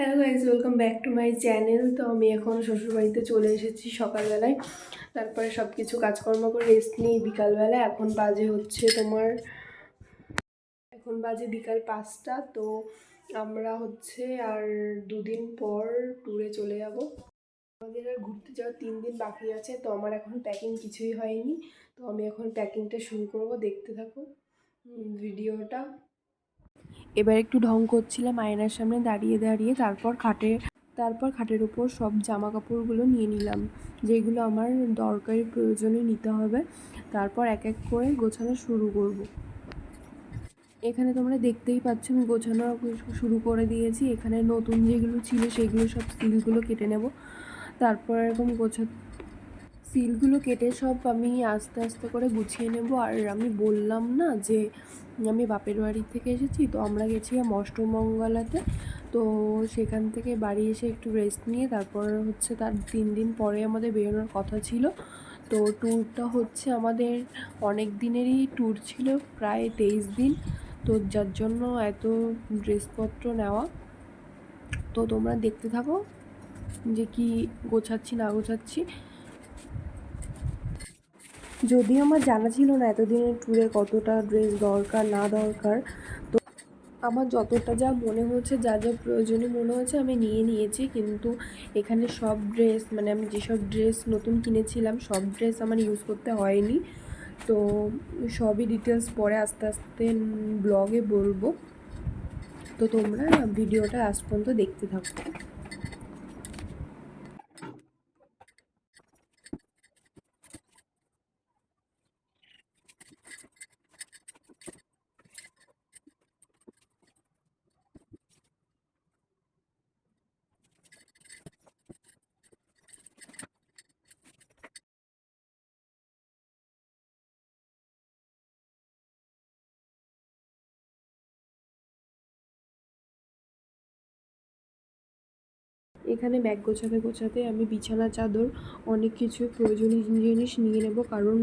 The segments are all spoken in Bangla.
Hello guys welcome back to my channel তো আমি এখন শ্বশুরবাড়িতে চলে এসেছি সকালবেলায়। তারপরে সব কিছু কাজকর্ম করে রেস্ট নিই বিকালবেলা এখন বাজে হচ্ছে তোমার, এখন বাজে বিকাল পাঁচটা। তো আমরা হচ্ছে আর দুদিন পর ট্যুরে চলে যাব। আমাদের আর ঘুরতে যাওয়ার তিন দিন বাকি আছে। তো আমার এখন প্যাকিং কিছুই হয়নি। তো আমি এখন প্যাকিংটা শুরু করব। দেখতে থাকো ভিডিওটা এবার একটু ঢং করছিলাম, আয়নার সামনে দাঁড়িয়ে দাঁড়িয়ে তারপর খাটে তারপর খাটের উপর সব জামা কাপড়গুলো নিয়ে নিলাম, যেগুলো আমার দরকারি প্রয়োজনে নিতে হবে। তারপর এক এক করে গোছানো শুরু করব। এখানে তোমরা দেখতেই পাচ্ছ, আমি গোছানো শুরু করে দিয়েছি। এখানে নতুন যেগুলো ছিল, সেগুলো সব সিলগুলো কেটে নেব। তারপর এরকম গোছা সিলগুলো কেটে সব আমি আস্তে আস্তে করে গুছিয়ে নেব। আর আমি বললাম না যে, আমি বাপের বাড়ি থেকে এসেছি, তো আমরা গেছিলাম অষ্টমঙ্গলাতে তো সেখান থেকে বাড়ি এসে একটু রেস্ট নিয়ে তারপর হচ্ছে তার তিন দিন পরে আমাদের বেরোনোর কথা ছিল। তো ট্যুরটা হচ্ছে আমাদের অনেক দিনেরই ট্যুর ছিল, প্রায় তেইশ দিন। তো যার জন্য এত ড্রেসপত্র নেওয়া। তো তোমরা দেখতে থাকো যে কি গোছাচ্ছি না গোছাচ্ছি। যদিও আমার জানা ছিল না এতদিনের ট্যুরে কতটা ড্রেস দরকার, না দরকার, তো আমার যতটা যা মনে হচ্ছে যা যা প্রয়োজনীয় মনে হচ্ছে আমি নিয়ে নিয়েছি। কিন্তু এখানে সব ড্রেস মানে আমি যেসব ড্রেস নতুন কিনেছিলাম, সব ড্রেস আমার ইউজ করতে হয়নি। তো সবই ডিটেলস পরে আস্তে আস্তে ব্লগে বলব। তো তোমরা ভিডিওটা আজ পর্যন্ত দেখতে থাকো। এখানে ব্যাগ গোছাতে গোছাতে আমি বিছানা, চাদর, অনেক কিছু প্রয়োজনীয় জিনিস নিয়ে নেব। কারণ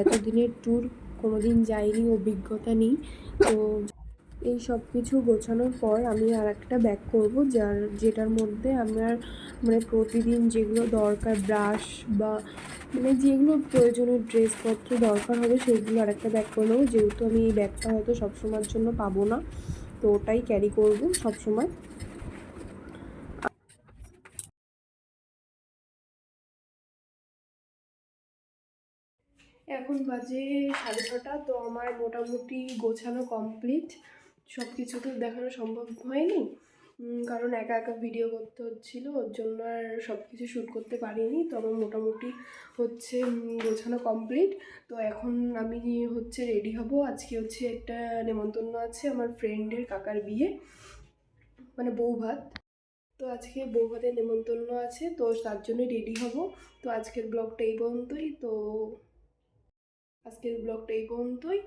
এতদিনের ট্যুর কোনো দিন যাইনি, অভিজ্ঞতা নেই। তো এই সব কিছু গোছানোর পর আমি আর একটা ব্যাগ করব, যার, যেটার মধ্যে আমার মানে প্রতিদিন যেগুলো দরকার ব্রাশ বা মানে যেগুলো প্রয়োজনীয় ড্রেসপত্র দরকার হবে সেগুলো আর একটা ব্যাগ করে নেব। যেহেতু আমি এই ব্যাগটা হয়তো সবসময়ের জন্য পাবো না, তো ওটাই ক্যারি করব সবসময়। এখন বাজে সাড়ে ছটা, তো আমার মোটামুটি গোছানো কমপ্লিট সব কিছু তো দেখানো সম্ভব হয়নি। কারণ একা একা ভিডিও করতে হচ্ছিল, ওর জন্য আর সব কিছু শ্যুট করতে পারিনি। তো আমার মোটামুটি হচ্ছে গোছানো কমপ্লিট তো এখন আমি হচ্ছে রেডি হব। আজকে হচ্ছে একটা নেমন্তন্ন আছে আমার ফ্রেন্ডের কাকার বিয়ে মানে বউ ভাত। তো আজকে বউ ভাতের নেমন্তন্ন আছে, তো তার জন্য রেডি হব। তো আজকের ব্লগটা এই পর্যন্তই। তো আজকের ব্লগটা এই পর্যন্তই।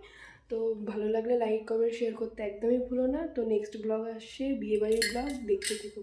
তো ভালো লাগলে লাইক কমেন্ট শেয়ার করতে একদমই ভুলো না। তো নেক্সট ব্লগ আসছে বিয়েবাড়ির ব্লগ দেখতে থেকো।